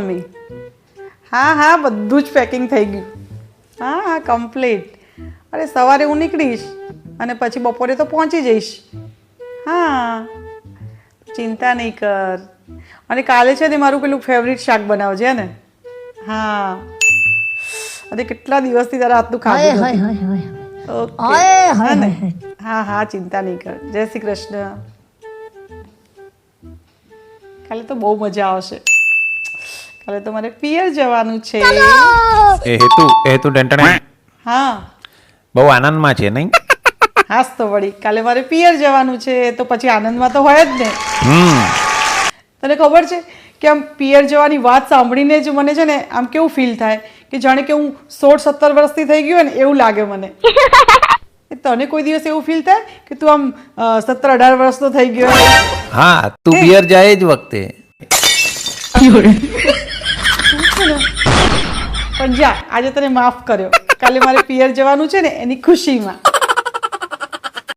Mummy. હા હા બધું જ પેકિંગ થઈ ગયું. હા હા કમ્પ્લીટ અરે સવારે હું નીકળીશ અને પછી બપોરે તો પહોંચી જઈશ. હા ચિંતા નહીં કર. અને કાલે છે ને મારું પેલું ફેવરિટ શાક બનાવજે ને? હા. અરે કેટલા દિવસથી તારા હાથનું ખાધું ઓકે. હા ને? હા હા ચિંતા નહીં કર. જય શ્રી કૃષ્ણ. કાલે તો બહુ મજા આવશે. કાલે તમારે મારે પિયર જવાનું છે. એ હેતુ એ હેતુ ડંટણે. હા. બહુ આનંદમાં છે નહીં? હાસ તો વળી કાલે મારે પિયર જવાનું છે તો પછી આનંદમાં તો હોય જ ને. હમ. તને ખબર છે કે આમ પિયર જવાની વાત સાંભળીને જ મને છે ને આમ કેવું ફીલ થાય કે જાણે કે હું સોળ સત્તર વર્ષથી થઈ ગયું હોય ને એવું લાગે મને. તને કોઈ દિવસ એવું ફીલ થાય કે તું આમ સત્તર અઢાર વર્ષનો થઈ ગયો? હા તું પિયર જાય જ વખતે. પણ જા આજે તને માફ કર્યો. કાલે મારે પિયર જવાનું છે ને એની ખુશીમાં.